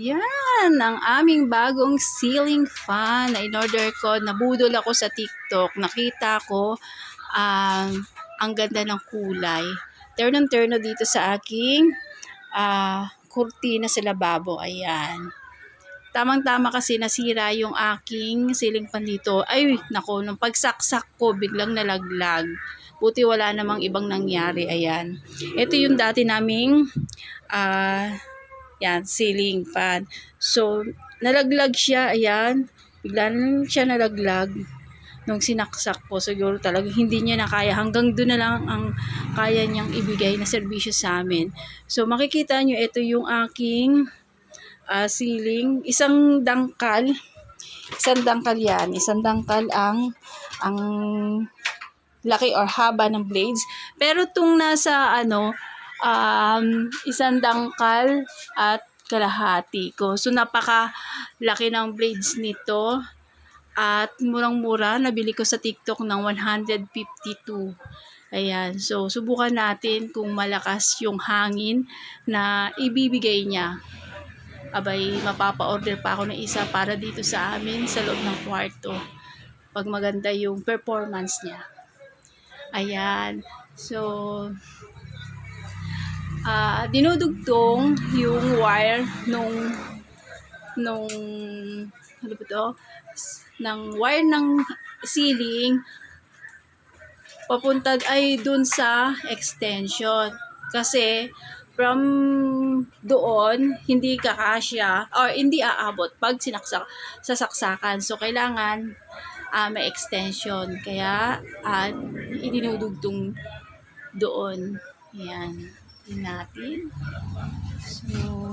Yan, ang aming bagong ceiling fan na in-order ko. Nabudol ako sa TikTok. Nakita ko um, ang ganda ng kulay. Turn-on-turno dito sa aking ah, kurtina sa lababo. Ayan. Tamang-tama kasi nasira yung aking ceiling fan dito. Ay, nako, nung pagsaksak ko, biglang nalaglag. Buti wala namang ibang nangyari. Ayan. Ito yung dati naming ah, yan, ceiling fan. So, nalaglag siya, ayan. Bigla na siya nalaglag nung sinaksak ko. Siguro talaga hindi niya na kaya. Hanggang doon na lang ang kaya niyang ibigay na serbisyo sa amin. So, makikita nyo, ito yung aking ah, ceiling. Isang dangkal. Isang dangkal yan. Isang dangkal ang ang laki or haba ng blades. Pero tung nasa ano, um, isang dangkal at kalahati ko. So, napaka laki ng blades nito. At murang-mura, nabili ko sa TikTok ng 152. Ayan. So, subukan natin kung malakas yung hangin na ibibigay niya. Abay, mapapa-order pa ako ng isa para dito sa amin sa loob ng kwarto. Pag maganda yung performance niya. Ayan. So, ah dinudugtong yung wire nung nung ano ba to? Ng wire ng ceiling papunta ay dun sa extension. Kasi from doon hindi kakasya or hindi aabot pag sinaksak sasaksakan. So kailangan ah, may extension. Kaya uh, idinudugtong doon. Yan Tingnan natin. So,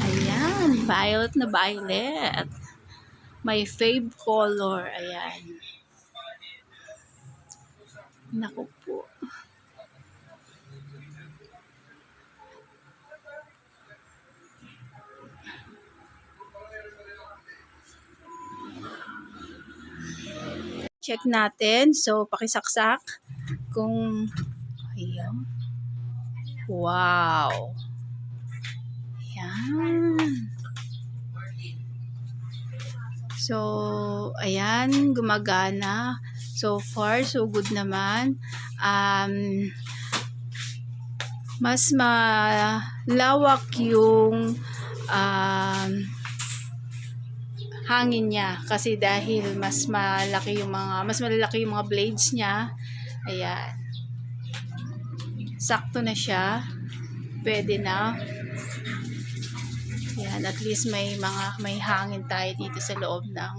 ayan. Violet na violet. My fave color. Ayan. Naku po. Check natin. So, pakisaksak kung Ayan. Wow. Ayan. So, ayan, gumagana. So far, so good naman. Um, mas malawak yung um, hangin niya kasi dahil mas malaki yung mga mas malalaki yung mga blades niya. Ayan sakto na siya. Pwede na. Yan, at least may mga may hangin tayo dito sa loob ng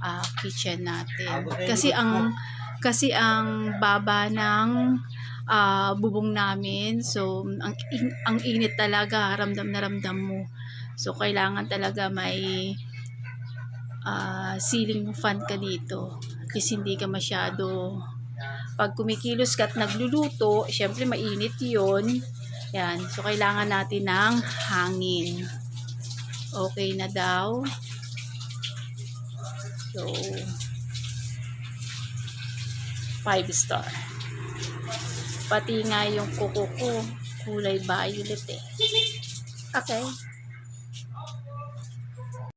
ah, kitchen natin. Kasi ang kasi ang baba ng ah, bubong namin. So ang in- ang init talaga, ramdam na ramdam mo. So kailangan talaga may ah, ceiling fan ka dito. At least hindi ka masyado pag kumikilos ka at nagluluto, syempre mainit yon Yan. So, kailangan natin ng hangin. Okay na daw. So, 5 star. Pati nga yung kuko ko, kulay violet eh. Okay.